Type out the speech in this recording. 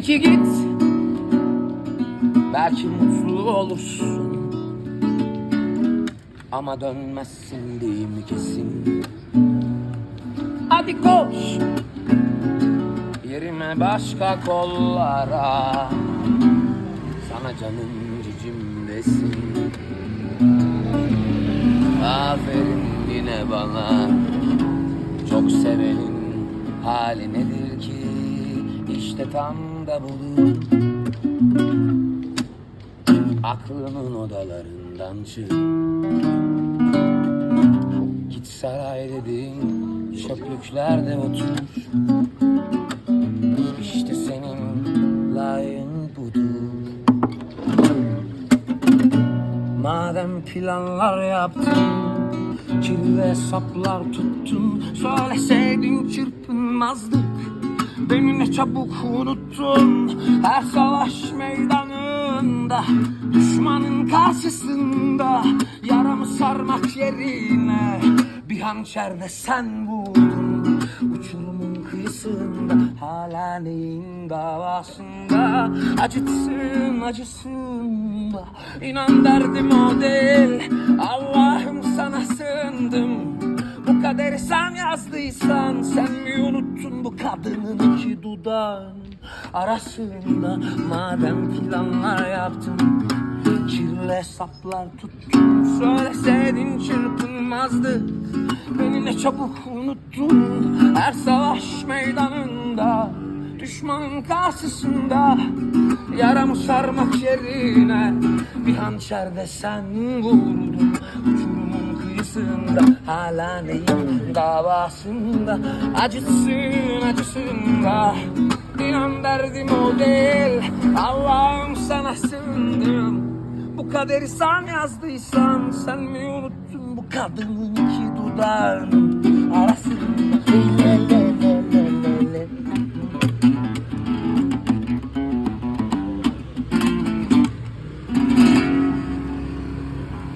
Peki git. Belki mutlu olursun. Ama dönmezsin değil mi kesin? Hadi koş. Yerime başka kollara. Sana canım cicim desin. Aferin yine bana. Çok sevenin hali nedir İşte tam da budur Aklımın odalarından çık. Git saray dediğin çöplüklerde otur. İşte senin layığın budur. Madem planlar yaptın Kirli hesaplar tuttun Söyleseydin çırpınmazdık Beni ne çabuk unuttun. Her savaş meydanında Düşmanın karşısında. Yaramı sarmak yerine Bir hançerde sen vurdun. Uçurumun kıyısında Hala neyin davasında? Acıtsın acısın İnan derdim o değil. Allah'ım sana sığındım. Bu kaderi sen yazdıysan Sen mi unuttun bu kadının iki dudağın Arasında madem planlar yaptın Kirli hesaplar tuttun. Söyleseydin çırpınmazdı Beni ne çabuk unuttun. Her savaş meydanında Düşmanın karşısında Yaramı sarmak yerine Bir hançerde sen vurdun Kıyısında Hala neyin davasında Acıtsın acısında. İnan derdim o değil Allah'ım sana sığındım. Bu kaderi sen yazdıysan Sen mi unuttun bu kadının iki dudağının arasında